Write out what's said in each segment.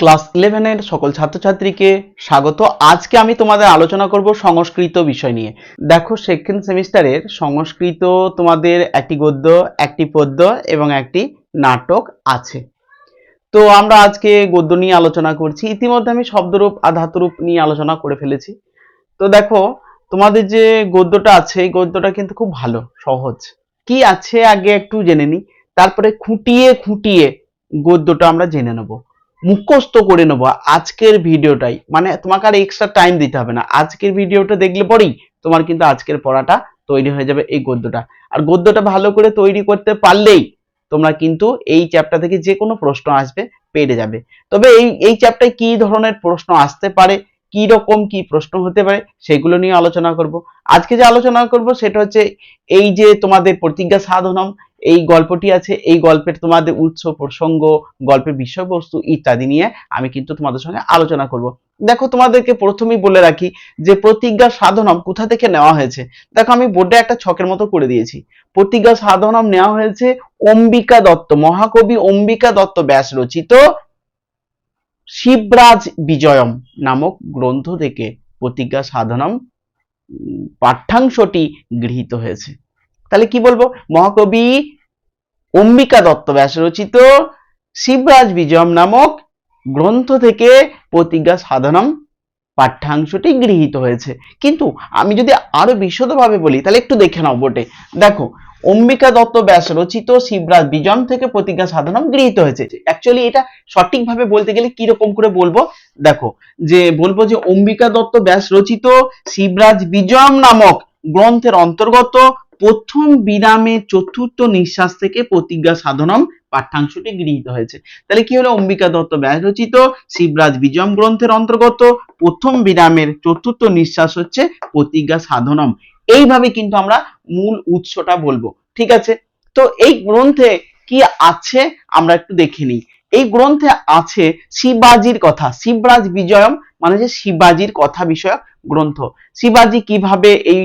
Class ইলেভেনের সকল ছাত্রছাত্রীকে স্বাগত। আজকে আমি তোমাদের আলোচনা করব সংস্কৃত বিষয় নিয়ে। দেখো সেকেন্ড সেমিস্টারের সংস্কৃত তোমাদের একটি গদ্য, একটি পদ্য এবং একটি নাটক আছে। তো আমরা আজকে গদ্য নিয়ে আলোচনা করছি। ইতিমধ্যে আমি শব্দরূপ আর ধাতুরূপ নিয়ে আলোচনা করে ফেলেছি। তো দেখো, তোমাদের যে গদ্যটা আছে, এই গদ্যটা কিন্তু খুব ভালো, সহজ। কি আছে আগে একটু জেনে নিই। তারপরে খুঁটিয়ে খুঁটিয়ে গদ্যটা আমরা জেনে নেব। মুখস্থ করে নেব। আজকের ভিডিওটাই। মানে তোমাকে আর এক্সট্রা টাইম দিতে হবে না। আজকের ভিডিওটা দেখলে পরেই তোমার কিন্তু আজকের পড়াটা তৈরি হয়ে যাবে এই গদ্যটা। আর গদ্যটা ভালো করে তৈরি করতে পারলেই তোমরা কিন্তু এই চ্যাপ্টার থেকে যে কোনো প্রশ্ন আসবে পেরে যাবে। তবে এই এই চ্যাপ্টারে কি ধরনের প্রশ্ন আসতে পারে কি রকম কি প্রশ্ন হতে পারে সেগুলো নিয়ে আলোচনা করব। আজকে যে আলোচনা করব সেটা হচ্ছে এই যে তোমাদের প্রতিজ্ঞা সাধনম, এই গল্পটি আছে, এই গল্পের তোমাদের উৎস, প্রসঙ্গ, গল্পের বিষয়বস্তু ইত্যাদি নিয়ে আমি কিন্তু তোমাদের সঙ্গে আলোচনা করব। দেখো তোমাদেরকে প্রথমেই বলে রাখি যে প্রতিজ্ঞা সাধনম কোথা থেকে নেওয়া হয়েছে? দেখো আমি বোর্ডে একটা ছকের মতো করে দিয়েছি। প্রতিজ্ঞা সাধনম নেওয়া হয়েছে অম্বিকা দত্ত, মহাকবি অম্বিকা দত্ত ব্যাস রচিত শিবরাজ বিজয়ম নামক গ্রন্থ থেকে প্রতিজ্ঞা সাধনম পাঠ্যাংশটি গৃহীত হয়েছে। তাহলে কি বলব? মহাকবি অম্বিকা দত্ত ব্যাস রচিত শিবরাজ বিজয়ম নামক গ্রন্থ থেকে প্রতিজ্ঞা সাধনম পাঠ্যাংশটি গৃহীত হয়েছে। কিন্তু আমি যদি আরও বিশদভাবে বলি, তাহলে একটু দেখে নাও বোর্ডে দেখো অম্বিকা দত্ত ব্যাস রচিত শিবরাজ বিজয়ম থেকে প্রতিজ্ঞা সাধনম গৃহীত হয়েছে। অ্যাকচুয়ালি এটা সঠিকভাবে বলতে গেলে কি রকম করে বলব? দেখো, যে বলব যে অম্বিকা দত্ত ব্যাস রচিত শিবরাজ বিজয়ম নামক গ্রন্থের অন্তর্গত প্রথম বিরামে চতুর্থ নিঃশ্বাস থেকে প্রতিজ্ঞা সাধনম পাঠ্যাংশটি গৃহীত হয়েছে। তাহলে কি হলো? অম্বিকা দত্ত ব্যাস রচিত শিবরাজ বিজয়ম গ্রন্থের অন্তর্গত প্রথম বিরামের চতুর্থ নিঃশ্বাস হচ্ছে প্রতিজ্ঞা সাধনম। এইভাবে কিন্তু আমরা মূল উৎসটা বলব, ঠিক আছে? তো এই গ্রন্থে কি আছে আমরা একটু দেখে নিই। এই গ্রন্থে আছে শিবাজির কথা, শিবরাজ বিজয়ম মানে যে শিবাজির কথা বিষয়ক গ্রন্থ। শিবাজি কীভাবে এই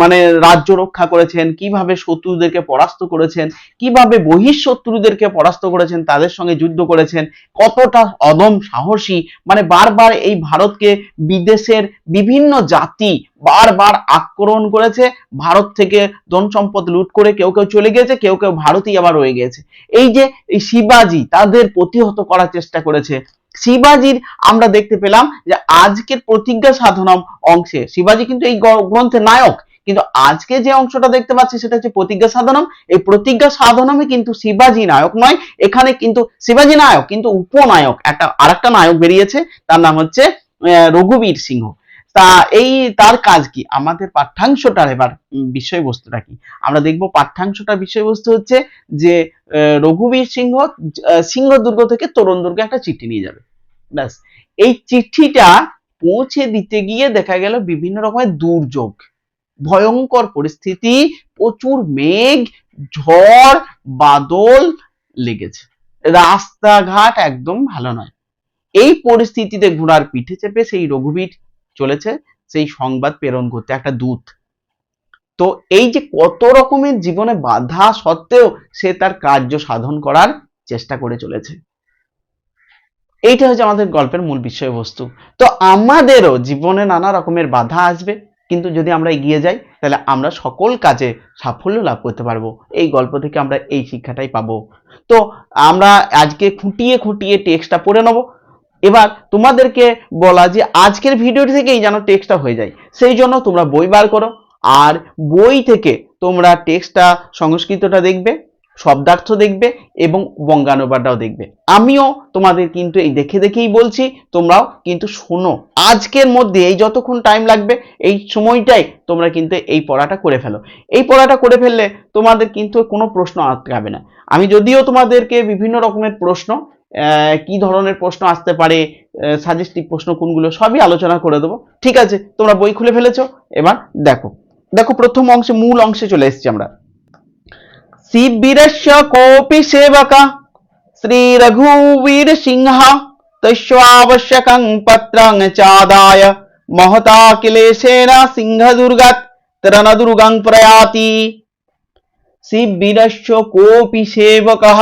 মানে রাজ্য রক্ষা করেছেন, কীভাবে শত্রুদেরকে পরাস্ত করেছেন, কীভাবে বহিঃশত্রুদেরকে পরাস্ত করেছেন, তাদের সঙ্গে যুদ্ধ করেছেন, কতটা অদম সাহসী মানে বারবার এই ভারতকে বিদেশের বিভিন্ন জাতি বারবার আক্রমণ করেছে, ভারত থেকে ধন সম্পদ লুট করে কেউ কেউ চলে গিয়েছে, কেউ কেউ ভারতই আবার রয়ে গেছে এই যে এই শিবাজি তাদের প্রতিহত করার চেষ্টা করেছে শিবাজির আমরা দেখতে পেলাম যে আজকের প্রতিজ্ঞা সাধনম অংশে। শিবাজি কিন্তু এই গ্রন্থের নায়ক। কিন্তু আজকে যে অংশটা দেখতে পাচ্ছি সেটা হচ্ছে প্রতিজ্ঞা সাধনম। এই প্রতিজ্ঞা সাধনমে কিন্তু শিবাজি নায়ক নয়, এখানে কিন্তু শিবাজি নায়ক, কিন্তু উপনায়ক। একটা আরেকটা নায়ক বেরিয়েছে, তার নাম হচ্ছে রঘুবীর সিংহ। তা এই তার কাজ কি? আমাদের পাঠ্যাংশটার এবার বিষয়বস্তুটা কি? আমরা দেখব পাঠ্যাংশটার বিষয়বস্তু হচ্ছে যে রঘুবীর সিংহ আহ, সিংহদুর্গ থেকে তরুণ দুর্গে একটা চিঠি নিয়ে যাবে। ব্যাস। এই চিঠিটা পৌঁছে দিতে গিয়ে দেখা গেল বিভিন্ন রকমের দুর্যোগ। ভয়ঙ্কর পরিস্থিতি প্রচুর মেঘ ঝড় বাদল লেগেছে। রাস্তাঘাট একদম ভালো নয়। এই পরিস্থিতিতে ঘোড়ার পিঠে চেপে সেই রঘুবীর চলেছে, সেই সংবাদ প্রেরণ করতে, একটা দূত। তো এই যে কত রকমের জীবনে বাধা সত্ত্বেও সে তার কার্য সাধন করার চেষ্টা করে চলেছে। এইটা হচ্ছে আমাদের গল্পের মূল বিষয়বস্তু। তো আমাদেরও জীবনে নানা রকমের বাধা আসবে, কিন্তু যদি আমরা এগিয়ে যাই, তাহলে আমরা সকল কাজে সাফল্য লাভ করতে পারব। এই গল্প থেকে আমরা এই শিক্ষাটাই পাবো। তো আমরা আজকে খুঁটিয়ে খুঁটিয়ে টেক্সটটা পড়ে নেব। এবার তোমাদেরকে বলা যে আজকের ভিডিও থেকেই যেন টেক্সটটা হয়ে যায়। সেই জন্য তোমরা বই বার করো। আর বই থেকে তোমরা টেক্সটটা সংস্কৃতটা দেখবে, শব্দার্থ দেখবে এবং বঙ্গানুবাদটাও দেখবে। আমিও তোমাদের কিন্তু এই দেখে দেখেই বলছি, তোমরাও কিন্তু শোনো। আজকের মধ্যে এই যতক্ষণ টাইম লাগবে, এই সময়টাই তোমরা কিন্তু এই পড়াটা করে ফেলো। এই পড়াটা করে ফেললে তোমাদের কিন্তু কোনো প্রশ্ন আটকাবে না। আমি যদিও তোমাদেরকে বিভিন্ন রকমের প্রশ্ন কি ধরনের প্রশ্ন আসতে পারে সাজেস্টিভ প্রশ্ন কোনগুলো, সবই আলোচনা করে দেবো। ঠিক আছে, তোমরা বই খুলে ফেলেছো, এবার দেখো। দেখো, প্রথম অংশে, মূল অংশে চলে এসেছি আমরা। শিববীরস্য কোপি সেবকা শ্রী রঘুবীর সিংহা সিংহ তস্যাবশ্যকং পত্রং চাদায়, মহতা কিলেশেন সিংহদুর্গাত ত্রণদুর্গং প্রয়াতি। শিববীরস্য কোপি সেবকः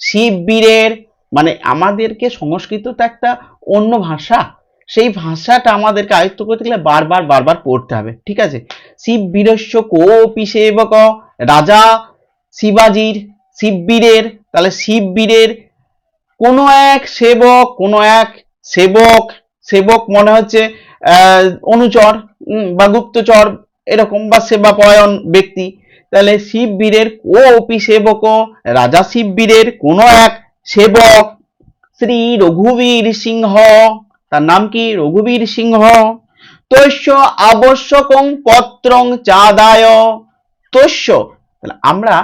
শিববীরের মানে আমাদেরকে সংস্কৃত তো একটা অন্য ভাষা। সেই ভাষাটা আমাদেরকে আয়ত্ত করতে গেলে বারবার বারবার পড়তে হবে, ঠিক আছে? শিব বীরস্য কোপি সেবক, রাজা শিবাজির শিববীরের তাহলে শিববীরের কোনো এক সেবক, কোনো এক সেবক সেবক মনে হচ্ছে অনুচর বা গুপ্তচর এরকম, বা সেবাপয়ন ব্যক্তি। তাহলে শিববীরের কোপি সেবক, রাজা শিববীরের কোনো এক সেবক শ্রী রঘুবীর সিংহ। তার নাম কি? রঘুবীর সিংহ। তস্য আবশ্যকং পত্রং চাদায়। তস্য তাহলে আমরা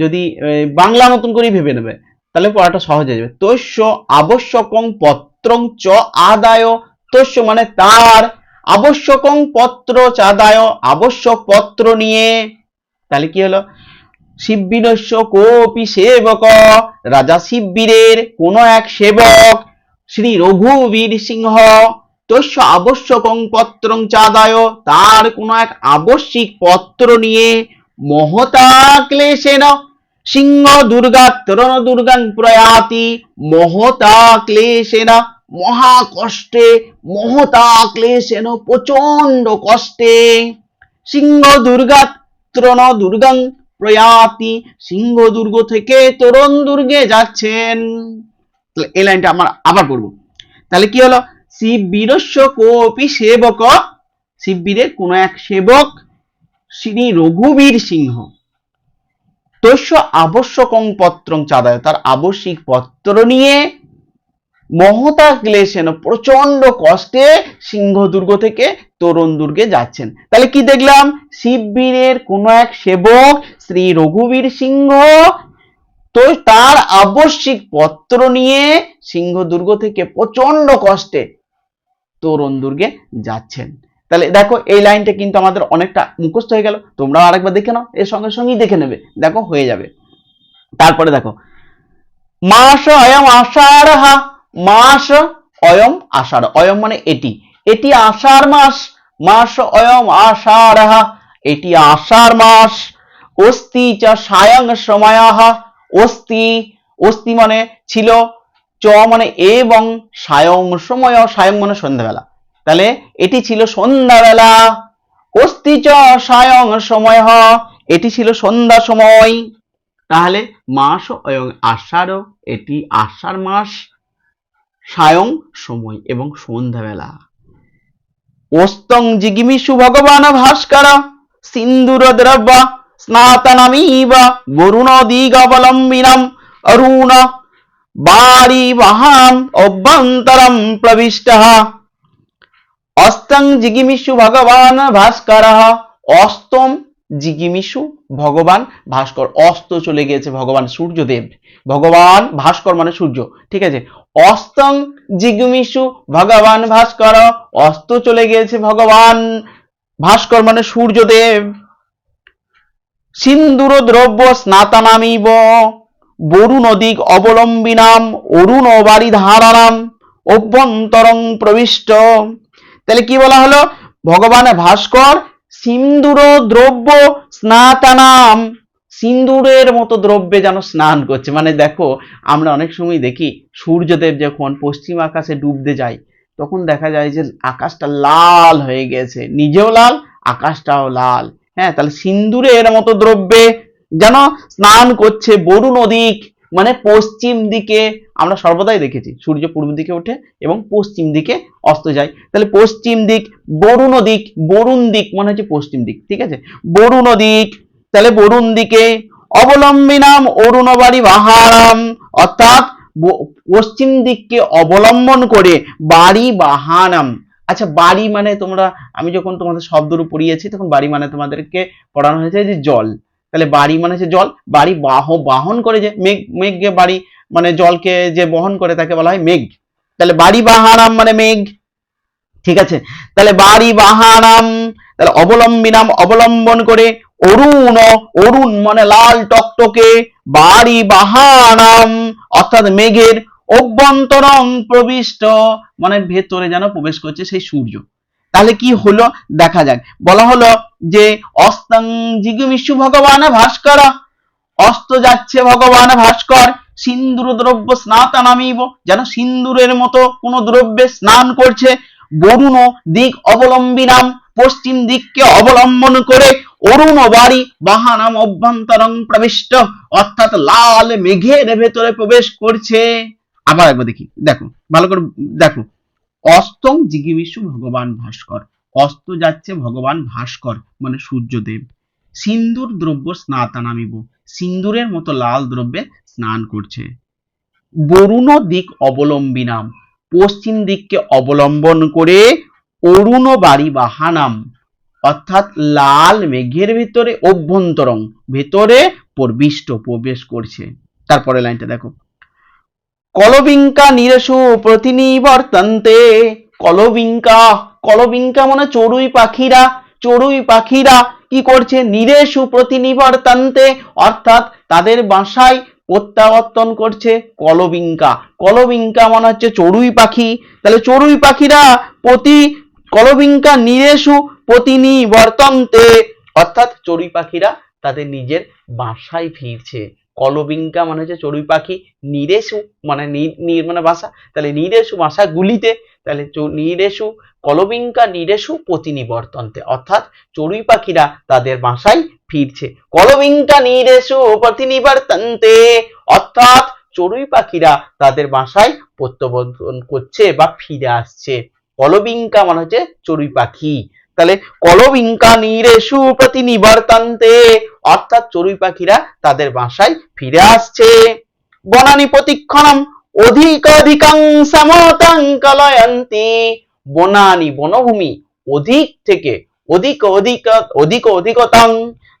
যদি বাংলা মতন করে ভেবে নেবে, তাহলে পড়াটা সহজ হয়ে যাবে। তস্য আবশ্যকং পত্রং চ আদায়। তস্য মানে তার। আবশ্যকং পত্র চাদায়। আবশ্যক পত্র নিয়ে। তাহলে কি হলো? শিববীরস্য কোপি সেবক। রাজা শিববীরের কোন এক সেবক, শ্রী রঘুবীর সিংহ। তস্য আবশ্যকং পত্রং চাদায়। তার কোন এক আবশ্যিক পত্র নিয়ে মহতা ক্লেশেন। সিংহ দুর্গা তরণ দুর্গাং প্রয়াতি, মহতা ক্লেশেন। মহা কষ্টে মহতা ক্লেশেন প্রচণ্ড কষ্টে। সিংহ দুর্গা তরণ দুর্গাং প্রয়াতি সিংহ দুর্গ থেকে তরুণ দুর্গে যাচ্ছেন এই লাইনটা আমার আবার পড়ব। তাহলে কি হলো? শিব বীরস্য কোপি সেবক, শিববীরের কোন এক সেবক শ্রী রঘুবীর সিংহ। তস্য আবশ্যকং পত্রং চাঁদায়, তার আবশ্যিক পত্র নিয়ে মহতা ক্লেশেন প্রচণ্ড কষ্টে সিংহদুর্গ থেকে তরুণ দুর্গে যাচ্ছেন। তাহলে কি দেখলাম? শিববীরের কোন এক সেবক, শ্রী রঘুবীর সিংহ, তো তার আবশ্যিক পত্র নিয়ে সিংহদুর্গ থেকে প্রচণ্ড কষ্টে তরুণ দুর্গে যাচ্ছেন। তাহলে দেখো, এই লাইনটা কিন্তু আমাদের অনেকটা মুখস্থ হয়ে গেল। তোমরাও আরেকবার দেখে নাও, এর সঙ্গে সঙ্গেই দেখে নেবে। দেখো, হয়ে যাবে। তারপরে দেখো মাস অয়ম আষাঢ় মাস অয়ম আষাঢ়। অয়ম মানে এটি। এটি আষাঢ় মাস। মাস অয়ম আষাঢ়। এটি আষাঢ় মাস। অস্তি চ সায়ং সময় অস্তি অস্তি মানে ছিল, চ মানে এবং সায়ং সময়, সায়ং মানে সন্ধ্যাবেলা। তাহলে এটি ছিল সন্ধ্যাবেলা। অস্তি চ সায়ং সময় এটি ছিল সন্ধ্যা সময়। তাহলে মাস অয়ং আষাঢ়, এটি আষাঢ় মাস। সায়ং সময় এবং সন্ধ্যাবেলা। ওস্তং জিগিমিষু ভগবান ভাস্কর সিন্দুর দ্রব্য স্নাতনমিব দিগবলম্বিনম অরুণ অভ্যন্তরম প্রবিষ্ট। অস্তং জিগিমিষু ভগবান ভাস্কর, অস্তম জিগিমিষু ভগবান ভাস্কর। অস্ত চলে গিয়েছে ভগবান সূর্যদেব। ভগবান ভাস্কর মানে সূর্য। ঠিক আছে? অস্তং জিগমিষু ভগবান ভাস্কর, অস্ত চলে গিয়েছে ভগবান ভাস্কর মানে সূর্যদেব। সিন্দুর দ্রব্য স্নাতানামিব বরুণ দিক অবলম্বিনাম অরুণ বাড়ি ধারানাম, অভ্যন্তরং প্রবিষ্ট। তাহলে কি বলা হলো? ভগবান ভাস্কর সিন্দুর দ্রব্য স্নাতানাম। সিন্দুরের মতো দ্রব্যে যেন স্নান করছে। মানে দেখো, আমরা অনেক সময় দেখি, সূর্যদেব যখন পশ্চিম আকাশে ডুবতে যায়, তখন দেখা যায় যে আকাশটা লাল হয়ে গেছে। নিজেও লাল, আকাশটাও লাল। হ্যাঁ তাহলে সিন্দুরের মতো দ্রব্যে যেন স্নান করছে বরুণ দিক মানে পশ্চিম দিকে আমরা সর্বদাই দেখেছি, সূর্য পূর্ব দিকে ওঠে এবং পশ্চিম দিকে অস্ত যায়। তাহলে পশ্চিম দিক বরুণ দিক বরুণ দিক মানে হচ্ছে পশ্চিম দিক, ঠিক আছে? বরুণ দিক তাহলে বরুণ দিকে অবলম্বিনাম অরুণবাড়ি বাহারাম। অর্থাৎ পশ্চিম দিককে অবলম্বন করে বাড়ি বাহানাম আচ্ছা বাড়ি মানে তোমরা, আমি যখন তোমাদের শব্দরূপ পড়িয়েছি, তখন বাড়ি মানে তোমাদেরকে পড়ানো হয়েছে যে জল। তাহলে বাড়ি মানে হচ্ছে জল, বাড়ি বাহ, বাহন করে যে মেঘ মেঘকে বাড়ি মানে জলকে যে বহন করে তাকে বলা হয় মেঘ। তাহলে বাড়ি বাহানাম মানে মেঘ। ঠিক আছে? তাহলে বাড়ি বাহানাম তাহলে অবলম্বিনাম অবলম্বন করে অরুণ অরুণ মানে লাল টকটকে, বাড়ি বাহানাম, অর্থাৎ মেঘের অভ্যন্তরং প্রবিষ্ট মানে ভেতরে যেন প্রবেশ করছে সেই সূর্য। তাহলে কি হলো? দেখা যাক। বলা হলো যে, অস্তং জিগুমিষু ভগবান ভাস্কর, অস্ত যাচ্ছে ভগবান ভাস্কর, সিন্দুর দ্রব্য স্নাতানামিব, যেন সিন্দুরের মতো কোন দ্রব্যে স্নান করছে। বরুণ দিক অবলম্বী নাম, পশ্চিম দিককে অবলম্বন করে অরুণ বাড়ি বাহানাম অভ্যন্তরং প্রবিষ্ট। অর্থাৎ লাল মেঘের ভেতরে প্রবেশ করছে। আবার একবার দেখি। দেখো, ভালো করে দেখো। অস্তং জিগিবিষু ভগবান ভাস্কর। অস্ত যাচ্ছে ভগবান ভাস্কর মানে সূর্যদেব। সিন্দুর দ্রব্য স্নাতানামিব। সিন্দুরের মতো লাল দ্রব্যে স্নান করছে। বরুণ দিক অবলম্বী নাম পশ্চিম দিককে অবলম্বন করে অরুণ বাড়ি বাহানাম। অর্থাৎ লাল মেঘের ভিতরে অভ্যন্তরং, ভেতরে প্রবিষ্ট, প্রবেশ করছে। তারপরে লাইনটা দেখো। কলবিঙ্কা নিরেশু প্রতিনিবর্তন্তে। কলবিঙ্কা কলবিঙ্কা মানে চড়ুই পাখিরা চড়ুই পাখিরা কি করছে? নিরেশু প্রতিনিবর্তন্তে, অর্থাৎ তাদের বাসায় প্রত্যাবর্তন করছে কলবিঙ্কা। কলবিঙ্কা মানে হচ্ছে চড়ুই পাখি। তাহলে চড়ুই পাখিরা প্রতি কলবিঙ্কা নিরেশু প্রতিনিবর্তন্তে অর্থাৎ চড়ুই পাখিরা তাদের নিজের বাসায় ফিরছে। কলবিঙ্কা মানে হচ্ছে চড়ুই পাখি নিরেশু মানে নি- নি- মানে বাসা। তাহলে নিরেশু বাসা গুলিতে, তাহলে নিরেশু, কলবিঙ্কা নিরেশু প্রতিনিবর্তন্তে অর্থাৎ চড়ুই পাখিরা তাদের বাসায় ফিরছে। কলবিঙ্কা নিরেশু প্রতিনিবর্তন্তে অর্থাৎ চড়ুই পাখিরা তাদের বাসায় প্রত্যাবর্তন করছে বা ফিরে আসছে। কলবিঙ্কা মানে হচ্ছে চড়ুই পাখি। তাহলে কলবিঙ্কা নিরেশু প্রতিনিবর্তন্তে, অর্থাৎ চড়ুই পাখিরা তাদের বাসায় ফিরে আসছে। বনানি প্রতিক্ষণম অধিক অধিকাং সমতাং কলয়ন্তি। বনানি বনভূমি অধিক থেকে অধিক অধিক অধিক অধিকতাং।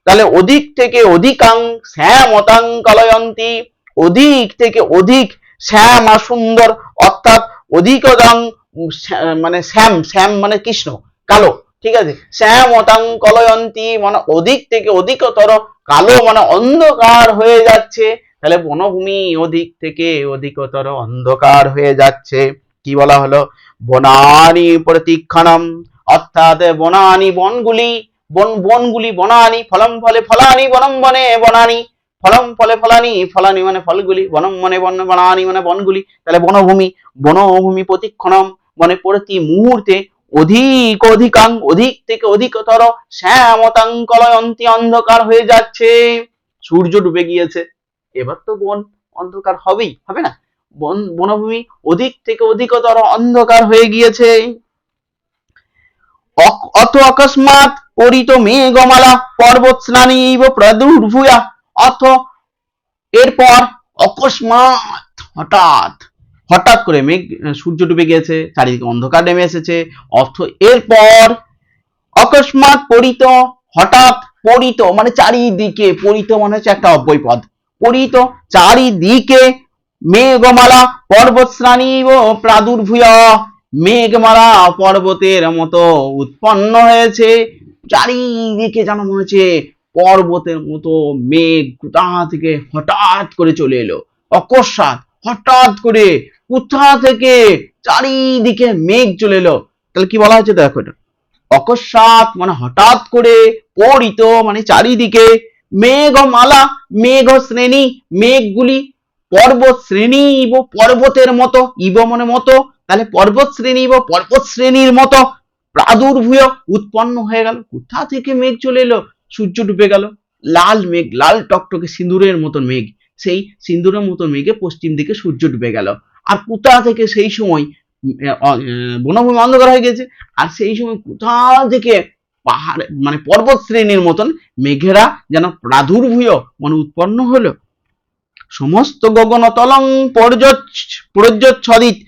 তাহলে অধিক থেকে অধিকাং শ্যামতাং কলয়ন্তি। অধিক থেকে অধিক শ্যাম সুন্দর অর্থাৎ অধিকতাং মানে শ্যাম শ্যাম মানে কৃষ্ণ, কালো। ঠিক আছে? শ্যামতাং কলয়ন্তি মানে অধিক থেকে অধিকতর কালো মানে অন্ধকার হয়ে যাচ্ছে। তাহলে বনভূমি অধিক থেকে অধিকতর অন্ধকার হয়ে যাচ্ছে। কি বলা হলো? বনানি প্রতীক্ষণম। অর্থাৎ বনানি বনগুলি, বন, বনগুলি বনানি, ফলম ফলে ফলানি, বনম বনে বনানি। ফলম ফলে ফলানি ফলানি মানে ফলগুলি, বনম মনে বন, বনানি মানে বনগুলি। তাহলে বনভূমি বনভূমি প্রতীক্ষণম মানে প্রতি মুহূর্তে অধিক অধিকাং অধিক থেকে অধিকতর শ্যামতাং কলয়ন্তি অন্ধকার হয়ে যাচ্ছে। সূর্য ডুবে গিয়েছে। এবার তো বন অন্ধকার হবেই, হবে না? বন, বনভূমি অধিক থেকে অধিকতর অন্ধকার হয়ে গিয়েছে। অত অকস্মাৎ পরিত মেঘমালা পর্বত স্নানীব প্রাদুর্ভূয়া। অথ এরপর অকস্মাৎ হঠাৎ হঠাৎ করে মেঘ সূর্য ডুবে গিয়েছে, চারিদিকে অন্ধকার নেমে এসেছে। অর্থ এরপর অকস্মাৎ পরিত, হঠাৎ পরিত মানে চারিদিকে পরিত মানে হচ্ছে একটা অব্যয় পদ পরিত চারিদিকে মেঘমালা পর্বত ও প্রাদুর্ভূয়, মেঘমালা পর্বতের মতো উৎপন্ন হয়েছে। চারিদিকে যেন মনে হচ্ছে পর্বতের মতো মেঘ কোথা থেকে হঠাৎ করে চলে এলো। অকস্মাৎ হঠাৎ করে কোথা থেকে চারিদিকে মেঘ চলে এলো? তাহলে কি বলা হচ্ছে দেখো এটা? অকস্মাৎ মানে হঠাৎ করে পরিত মানে চারিদিকে মেঘমালা মেঘ শ্রেণি, মেঘগুলি পর্বত শ্রেণি ইব, পর্বতের মতো ইব মানে মতো, তাহলে পর্বত শ্রেণি ইব, পর্বত শ্রেণির মতো প্রাদুর্ভূয় উৎপন্ন হয়ে গেল। কোথা থেকে মেঘ চলে এলো? সূর্য ডুবে গেল। লাল মেঘ, লাল টকটকে সিঁদুরের মতন মেঘ। সেই সিঁদুরের মতন মেঘে পশ্চিম দিকে সূর্য ডুবে গেল। আর কোথা থেকে সেই সময় বনভূমি অন্ধকার হয়ে গেছে আর সেই সময় কোথা থেকে পাহাড় মানে পর্বত শ্রেণির মতন মেঘেরা যেন প্রাদুর্ভূয় মানে উৎপন্ন হলো? সমস্ত গগনতলং প্রজ্যোচ্ছদিত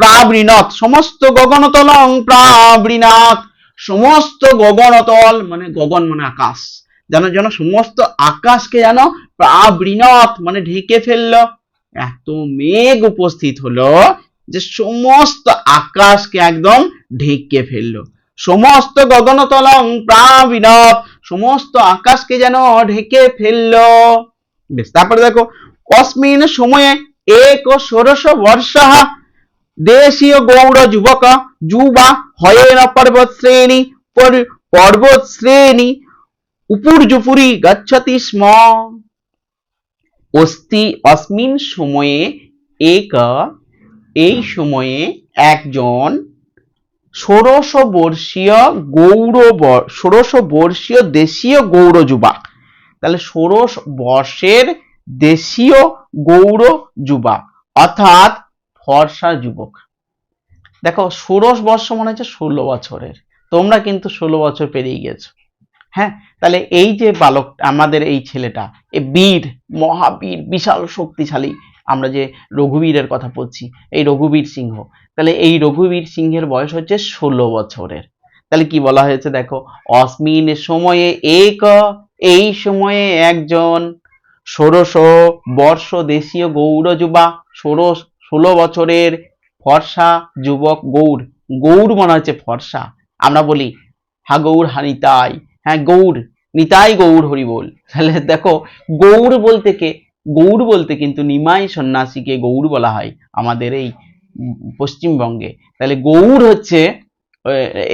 প্রাবৃণত সমস্ত গগনতলং প্রাবৃণাত সমস্ত গগনতল মানে গগন মানে আকাশ। যেন যেন সমস্ত আকাশকে যেন প্রাবৃণত মানে ঢেকে ফেলল। এত মেঘ উপস্থিত হলো যে সমস্ত আকাশকে একদম ঢেকে ফেলল। সমস্ত গগনতলং প্রাবৃণত, সমস্ত আকাশকে যেন ঢেকে ফেলল। বেশ, তারপরে দেখো অস্মিন সময়ে এক ষোড়শ বর্ষা, দেশীয় গৌড় যুবক, যুবা, হয়েন পর্বত শ্রেণি, পর- পর্বত শ্রেণি উপর্যুপুরি গচ্ছতি স্ম। অস্তি অস্মিন সময়ে এক, এই সময়ে একজন ষোড়শ বর্ষীয় গৌর ষোড়শ বর্ষীয় দেশীয় গৌর যুবা তাহলে ষোড়শ বর্ষের দেশীয় গৌর যুবা অর্থাৎ ফর্সা যুবক। দেখো, ষোড়শ বর্ষ মনে হচ্ছে ষোলো বছরের। তোমরা কিন্তু ষোলো বছর পেরিয়ে গেছো হ্যাঁ? তাহলে এই যে বালক, আমাদের এই ছেলেটা, এ বীর, মহাবীর, বিশাল শক্তিশালী, আমরা যে রঘুবীরের কথা বলছি, এই রঘুবীর সিংহ। তাহলে এই রঘুবীর সিংহের বয়স হচ্ছে ষোলো বছরের। তাহলে কি বলা হয়েছে দেখো? অস্মিন সময়ে এক, এই সময়ে একজন। ষোড়শ বর্ষ দেশীয় গৌর যুবা, ষোড়শ, ষোলো বছরের ফর্সা যুবক গৌর গৌর মনে হচ্ছে ফর্সা। আমরা বলি, হা গৌর হা নিতাই হ্যাঁ গৌর নিতাই গৌর হরি বল। তাহলে দেখো গৌর বলতে কে? গৌর বলতে কিন্তু নিমাই সন্ন্যাসীকে গৌর বলা হয় আমাদের এই পশ্চিমবঙ্গে। তাহলে গৌর হচ্ছে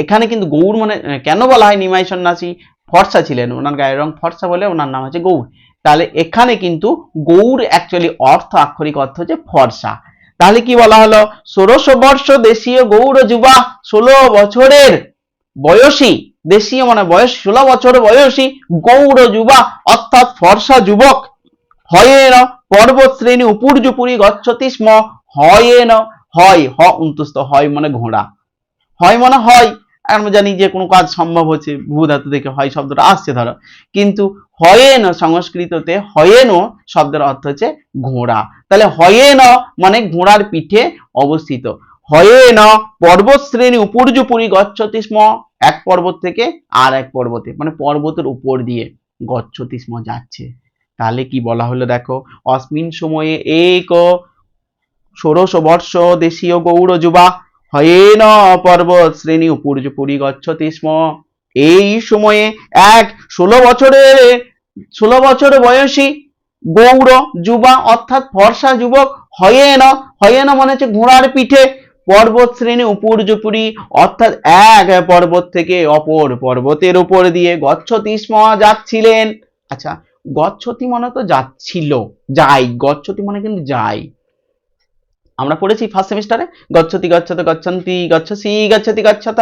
এখানে কিন্তু গৌর মানে কেন বলা হয় নিমাই সন্ন্যাসী? ফর্সা ছিলেন, ওনার গায়ের রং ফর্সা বলে ওনার নাম হচ্ছে গৌর তাহলে এখানে কিন্তু গৌর অ্যাকচুয়ালি অর্থ, আক্ষরিক অর্থ হচ্ছে ফর্সা। তাহলে কি বলা হলো? ষোড়শ বর্ষ দেশীয় গৌর যুবা ষোলো বছরের বয়সী দেশীয় মানে বয়স, ষোলো বছর বয়সী গৌর যুবা, অর্থাৎ ফর্সা যুবক। হয়েন পর্বত শ্রেণি উপর্যুপুরি গচ্ছতি স্ম হয়েন হয়, হ উন্তুস্ত হয় মানে ঘোড়া। হয় মানে হয় আমরা জানি যে কোনো কাজ সম্ভব হচ্ছে ভূ ধাতু থেকে হয় শব্দটা আসছে ধরো। কিন্তু হয়েন সংস্কৃততে হয়েন শব্দের অর্থ হচ্ছে ঘোড়া। তাহলে হয়েন মানে ঘোড়ার পিঠে অবস্থিত। হয়েন। পর্বত শ্রেণি উপর্যুপুরি গচ্ছতি স্ম। এক পর্বত থেকে আর এক পর্বতে মানে পর্বতের উপর দিয়ে গচ্ছতি স্ম যাচ্ছে। তাহলে কি বলা হলো দেখো? অস্মিন সময়ে এক ষোড়শ বর্ষ দেশীয় গৌর যুবা। হয়েন পর্বত শ্রেণি উপর্যুপুরি গচ্ছতি স্ম। এই সময়ে এক ষোলো বছরের ষোলো বছর বয়সী গৌর যুবা, অর্থাৎ ফর্সা যুবক, হয়েন। হয়েন মানে হচ্ছে ঘোড়ার পিঠে। পর্বত শ্রেণি উপর্যুপুরি, অর্থাৎ এক পর্বত থেকে অপর পর্বতের উপর দিয়ে গচ্ছতি স্ম যাচ্ছিলেন। আচ্ছা গচ্ছতি মানে তো যাচ্ছিল, যাই। গচ্ছতি মানে কিন্তু যাই। আমরা পড়েছি ফার্স্ট সেমিস্টারে গচ্ছতি গচ্ছত গচ্ছন্তি গচ্ছসি গচ্ছতি গচ্ছত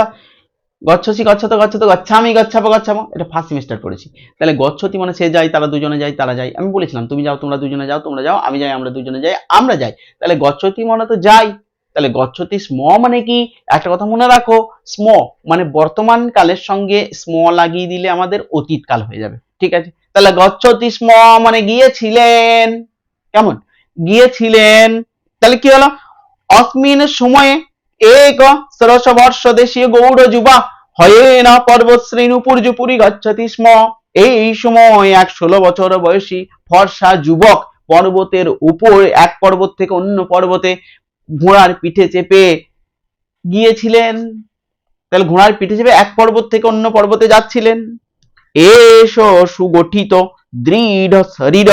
গচ্ছসি গচ্ছত গচ্ছত গচ্ছামি, গচ্ছাপ গচ্ছাম এটা ফার্স্ট সেমিস্টার পড়েছি। তাহলে গচ্ছতি মানে সে যায়, তারা দুজনে যায়, তারা যায়। আমি বলেছিলাম, তুমি যাও, তোমরা দুজনে যাও, তোমরা যাও, আমি যাই, আমরা দুজনে যাই, আমরা যাই। তাহলে গচ্ছতি মানে তো যাই। তাহলে গচ্ছতি স্ম মানে কি? একটা কথা মনে রাখো, স্ম মানে বর্তমান কালের সঙ্গে স্ম লাগিয়ে দিলে আমাদের অতীত কাল হয়ে যাবে, ঠিক আছে? তাহলে গচ্ছতি স্ম মানে গিয়েছিলেন, কেমন? গিয়েছিলেন, তাহলে কি হলো? অস্মিন সময়ে এক ষোড়শ বর্ষ দেশীয় গৌর যুবা হয়েন পর্বত শ্রেণি উপর্যুপুরি গচ্ছতি স্ম। এই সময় এক ষোলো বছর বয়সী ফর্সা যুবক পর্বতের উপর এক পর্বত থেকে অন্য পর্বতে ঘোড়ার পিঠে চেপে গিয়েছিলেন। তাহলে ঘোড়ার পিঠে চেপে এক পর্বত থেকে অন্য পর্বতে যাচ্ছিলেন। এসো সুগঠিত দৃঢ় শরীর,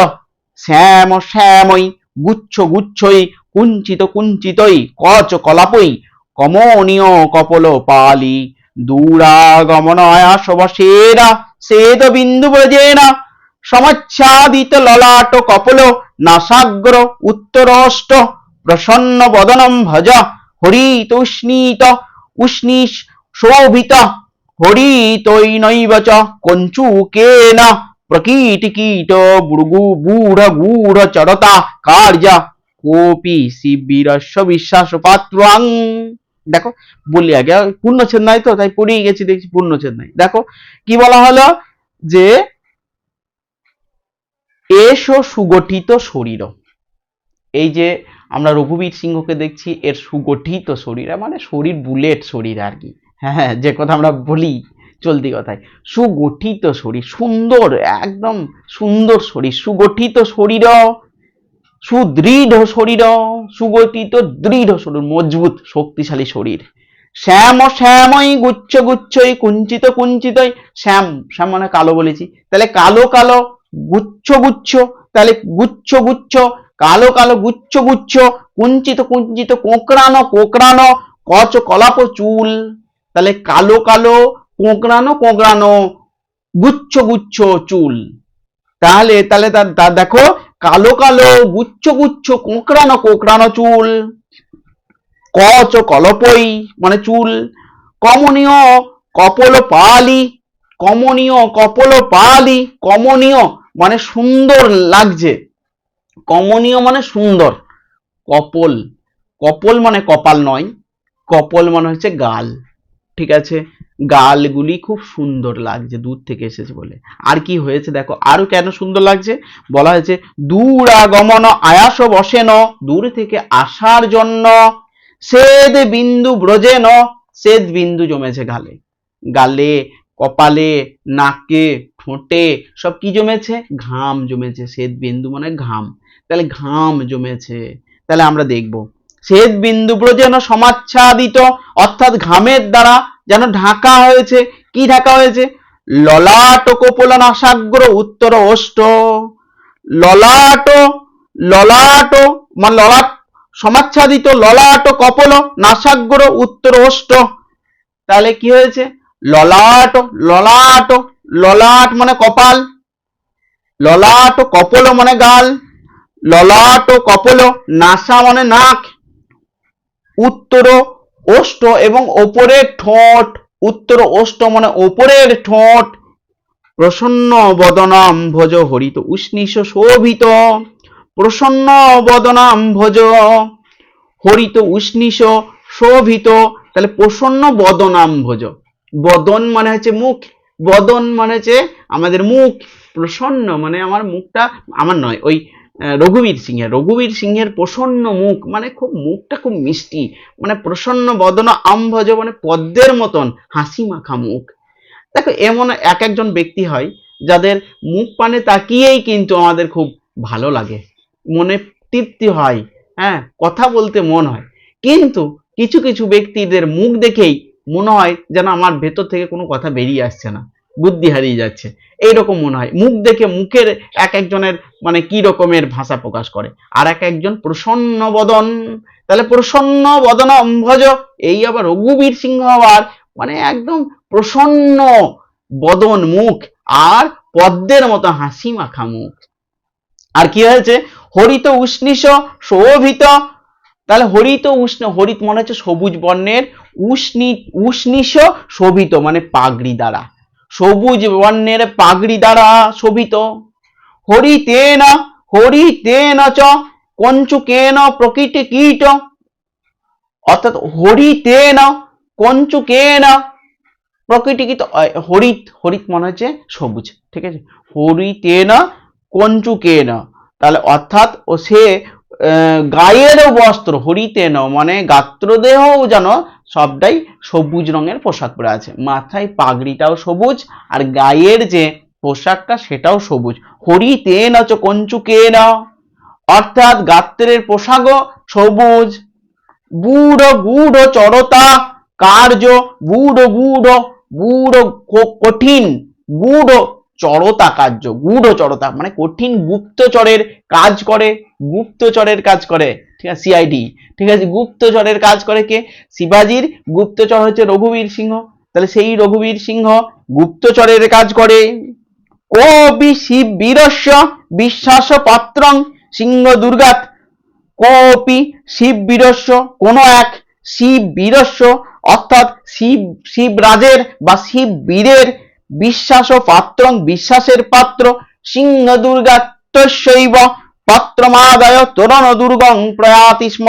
শ্যাম শ্যামই, গুচ্ছ গুচ্ছই, কুঞ্চিত কুঞ্চিতই, কচ কলাপই, কমনীয় কপল পালি, দূরাগমনয়াস বসেরা, সেদ বিন্দু ব্রজেনা, সমচ্ছাদিত ললাট কপল, নাসাগ্র উত্তরষ্ট প্রসন্ন বদনম ভজ হরিত উষ্ণীত উষ্ণীষ শোভিত হরি হরিতৈনৈব চ, কঞ্চুকেন প্রকীটিকীট ভৃগু বুঢ় গূঢ় চরতা, কার্য, কোপি শিবিরস্য বিশ্বাস পাত্রাং। দেখো বলি আগে পূর্ণচ্ছেদ নাই তো, তাই পড়িয়ে গেছি, দেখছি পূর্ণচ্ছেদ নাই। দেখো, কি বলা হলো? যে এসো সুগঠিত শরীর এই যে আমরা রঘুবীর সিংহকে দেখছি, এর সুগঠিত শরীর মানে শরীর বুলেট শরীর আর কি। হ্যাঁ হ্যাঁ যে কথা আমরা বলি চলতি কথায়। সুগঠিত শরীর, সুন্দর, একদম সুন্দর শরীর, সুগঠিত শরীর, সুদৃঢ় শরীর, সুগঠিত দৃঢ় শরীর, মজবুত, শক্তিশালী শরীর। শ্যাম শ্যামই গুচ্ছ গুচ্ছই কুঞ্চিত কুঞ্চিতই শ্যাম শ্যাম মানে কালো বলেছি। তাহলে কালো কালো, গুচ্ছ গুচ্ছ, তাহলে গুচ্ছ গুচ্ছ কালো কালো গুচ্ছ গুচ্ছ, কুঞ্চিত কুঞ্চিত, কোঁকড়ানো কোঁকড়ানো, কচ কলাপ চুল। তাহলে কালো কালো, কোঁকড়ানো কোঁকড়ানো, গুচ্ছ গুচ্ছ চুল। তাহলে তাহলে তার দেখো, কালো কালো, গুচ্ছ গুচ্ছ, কোঁকড়ানো কোঁকড়ানো চুল। কচ কলপই মানে চুল। কমনীয় কপল পালি, কমনীয় কপল পালি, কমনীয় মানে সুন্দর লাগছে। কমনীয় মানে সুন্দর। কপল। কপল মানে কপাল নয়, কপল মানে হচ্ছে গাল। ঠিক আছে? গালগুলি খুব সুন্দর লাগছে, দূর থেকে এসেছে বলে। আর কি হয়েছে দেখো, আরও কেন সুন্দর লাগছে? বলা হয়েছে দূর আগমন আয়াস বসেন, দূর থেকে আসার জন্য। সেদ বিন্দু ব্রজেন, সেদ বিন্দু জমেছে গালে। গালে, কপালে, নাকে, ঠোঁটে, সব কি জমেছে? ঘাম জমেছে। শ্বেত বিন্দু মানে ঘাম। তাহলে ঘাম জমেছে, তাহলে আমরা দেখব। শ্বেত বিন্দু যেন সমাচ্ছাদিত, অর্থাৎ ঘামের দ্বারা যেন ঢাকা হয়েছে। কি ঢাকা হয়েছে? ললাট কোপল নাসাগ্র উত্তর ওষ্ঠ ললাট ললাট মানে ললাট সমাচ্ছাদিত ললাট কপল নাসাগ্র উত্তর ওষ্ঠ তাহলে কি হয়েছে? ললাট ললাট ললাট মানে কপাল ললাট কপল মানে গাল। ললাট ও কপল, নাসা মানে নাক, উত্তর ওষ্ঠ এবং ওপরের ঠোঁট, উত্তর ওষ্ঠ মানে ওপরের ঠোঁট। প্রসন্ন বদনাম ভজ হরিত উষ্ণিস শোভিত। প্রসন্ন বদনাম ভজ হরিত উষ্ণিস শোভিত। তাহলে প্রসন্ন বদনাম ভজ। বদন মানে হচ্ছে মুখ, বদন মানে হচ্ছে আমাদের মুখ। প্রসন্ন মানে আমার মুখটা আমার নয়, ওই রঘুবীর সিংহের। রঘুবীর সিংহের প্রসন্ন মুখ মানে খুব মুখটা খুব মিষ্টি মানে প্রসন্ন বদন আম্ভজ মানে পদ্মের মতন হাসি মাখা মুখ। দেখো, এমন এক একজন ব্যক্তি হয় যাদের মুখ পানে তাকিয়েই কিন্তু আমাদের খুব ভালো লাগে। মনে তৃপ্তি হয় হ্যাঁ কথা বলতে মন হয়। কিন্তু কিছু কিছু ব্যক্তিদের মুখ দেখেই মনে হয় যেন আমার ভেতর থেকে কোনো কথা বেরিয়ে আসছে না। বুদ্ধি হারিয়ে যাচ্ছে। এইরকম মনে হয়। মুখ দেখে মুখের এক একজনের মানে কি রকমের ভাষা প্রকাশ করে? আর এক একজন প্রসন্ন বদন। তাহলে প্রসন্ন বদন অম্ভজ এই আবার রঘুবীর সিংহ আবার মানে একদম প্রসন্ন বদন মুখ আর পদ্মের মতো হাসি মাখা মুখ। আর কি হয়েছে? হরিত উষ্ণিস শোভিত। তাহলে হরিত উষ্ণ, হরিত মনে হচ্ছে সবুজ বর্ণের উষ্ণি উষ্ণিস শোভিত মানে পাগড়ি দ্বারা। সবুজ বর্ণের পাগড়ি দ্বারা শোভিত। হরিতেন হরিতেন চ কঞ্চুকেন প্রকৃতি কীট। অর্থাৎ হরি হরিতেন কঞ্চুকেন প্রকৃতি কীট আহ, হরিত হরিত মনে হচ্ছে সবুজ ঠিক আছে? হরিতেন কঞ্চুকেন। তাহলে অর্থাৎ ও সে আহ, গায়েরও বস্ত্র হরিতেন মানে গাত্রদেহও যেন সবটাই সবুজ রঙের পোশাক পরে আছে। মাথায় পাগড়িটাও সবুজ আর গায়ের যে পোশাকটা সেটাও সবুজ। হরিতেন চ কঞ্চুকেন অর্থাৎ গাত্রের পোশাকও সবুজ। বুড়ো বুড়ো চরতা কার্য বুড়ো বুড়ো বুড়ো কঠিন গুড়ো চরতা কার্য গুড়ো চরতা মানে কঠিন গুপ্তচরের কাজ করে। গুপ্তচরের কাজ করে, ঠিক আছে সিআইডি ঠিক আছে, গুপ্তচরের কাজ করে কে? শিবাজির, গুপ্তচর হচ্ছে রঘুবীর সিংহ, তাহলে সেই রঘুবীর সিংহ গুপ্তচরের কাজ করে। কবি শিব বীরস্য বিশ্বাস পাত্রং সিংহ দুর্গাত। কোপি শিব বীরস্য কোন এক, শিব বীরস্য, অর্থাৎ শিব, শিবরাজের বা শিব বীরের বিশ্বাস পাত্র, বিশ্বাসের পাত্র সিংহ দুর্গা পাত্রমাদায় তোরণ দুর্গং প্রয়াতি স্ম।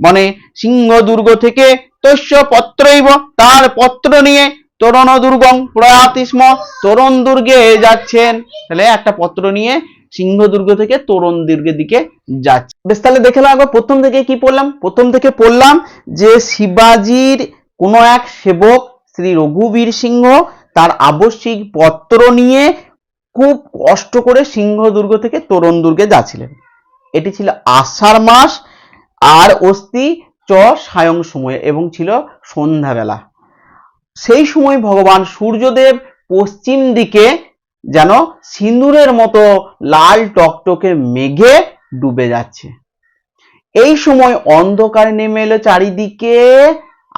মানে সিংহ দুর্গ থেকে তস্য পত্রৈব, তার পত্র নিয়ে তোরণ দুর্গং প্রয়াতি স্ম। তোরণ দুর্গে যাচ্ছেন। তাহলে একটা পত্র নিয়ে সিংহ দুর্গ থেকে তোরণ দুর্গের দিকে যাচ্ছে। বেশ, তাহলে দেখে নাও একবার প্রথম থেকে কি পড়লাম? প্রথম থেকে পড়লাম যে শিবাজির কোনো এক সেবক শ্রী রঘুবীর সিংহ তার আবশ্যিক পত্র নিয়ে খুব কষ্ট করে সিংহ দুর্গ থেকে তোরণ দুর্গে যাচ্ছিলেন। এটি ছিল আষাঢ় মাস আর অস্থি চ সায়ং সময়ে এবং ছিল সন্ধ্যাবেলা। সেই সময় ভগবান সূর্যদেব পশ্চিম দিকে যেন সিঁদুরের মতো লাল টকটকে মেঘে ডুবে যাচ্ছে। এই সময় অন্ধকার নেমে এলো চারিদিকে,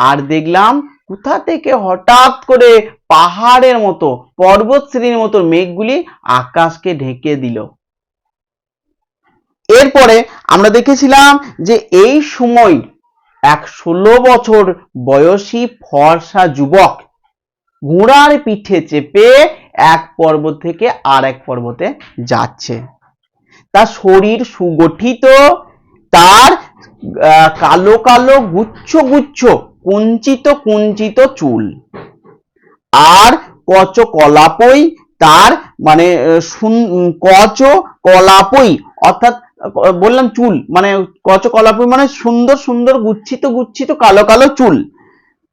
আর দেখলাম কোথা থেকে হঠাৎ করে পাহাড়ের মতো পর্বত শ্রেণির মতো মেঘগুলি আকাশকে ঢেকে দিল। এরপরে আমরা দেখেছিলাম যে এই সময় এক ষোলো বছর বয়সী ফর্সা যুবক ঘোড়ার পিঠে চেপে এক পর্বত থেকে আর এক পর্বতে যাচ্ছে। তার শরীর সুগঠিত, তার কালো কালো, গুচ্ছ গুচ্ছ কুঞ্চিত কুঞ্চিত চুল। আর কচ কলাপই তার মানে কচ কলাপই, অর্থাৎ বললাম চুল মানে কচ কলাপই মানে সুন্দর সুন্দর গুচ্ছিত গুচ্ছিত কালো কালো চুল।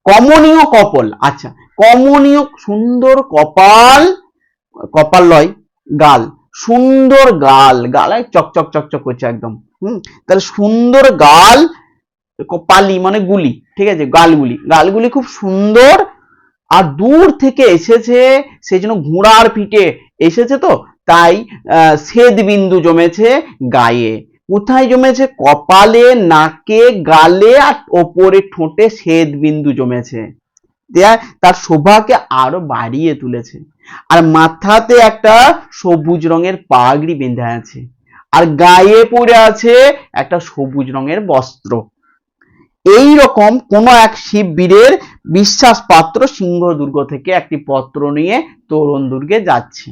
কমনীয় কপল আচ্ছা কমনীয় সুন্দর কপাল কপাল লয়, গাল, সুন্দর গাল গালায় চকচক চকচক করছে একদম, হুম, তাহলে সুন্দর গাল পালি মানে গুলি, ঠিক আছে? গালগুলি। গালগুলি খুব সুন্দর আর দূর থেকে এসেছে সেই জন্য ঘোড়ার পিঠে এসেছে তো, তাই শ্বেত বিন্দু জমেছে গায়ে। কোথায় জমেছে? কপালে, নাকে, গালে আর ওপরে ঠোঁটে শ্বেত বিন্দু জমেছে তার শোভাকে আরও বাড়িয়ে তুলেছে। আর মাথাতে একটা সবুজ রঙের পাগড়ি বেঁধে আছে। আর গায়ে পরে আছে একটা সবুজ রঙের বস্ত্র। এই রকম কোন এক শিববীরের বিশ্বাসপাত্র সিংহ দুর্গ থেকে একটি পত্র নিয়ে তরুণ দুর্গে যাচ্ছে।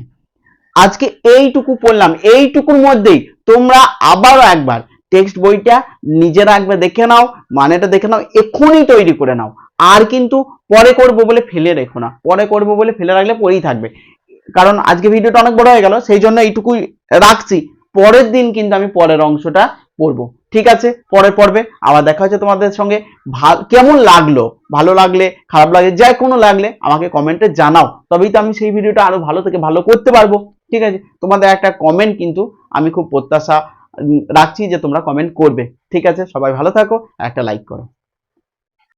আজকে এইটুকু পড়লাম, এইটুকুর মধ্যেই তোমরা আবারও একবার টেক্সট বইটা নিজেরা একবার দেখে নাও, মানেটা দেখে নাও, এক্ষুনি তৈরি করে নাও। আর কিন্তু পরে করব বলে ফেলে রেখো না, পরে করব বলে ফেলে রাখলে পরেই থাকবে। কারণ আজকে ভিডিওটা অনেক বড় হয়ে গেল, সেই জন্য এইটুকুই রাখছি। পরের দিন কিন্তু আমি পরের অংশটা পড়ব। ঠিক আছে? পরের পর্বে আবার দেখা হচ্ছে তোমাদের সঙ্গে। ভাল- কেমন লাগল? ভালো লাগলে, খারাপ লাগলে যাই কোনো লাগলে আমাকে কমেন্টে জানাও। তবেই তো আমি সেই ভিডিওটা আরও ভালো থেকে ভালো করতে পারব। ঠিক আছে? তোমাদের একটা কমেন্ট কিন্তু আমি খুব প্রত্যাশা রাখছি যে তোমরা কমেন্ট করবে। ঠিক আছে? সবাই ভালো থাকো, একটা লাইক করো।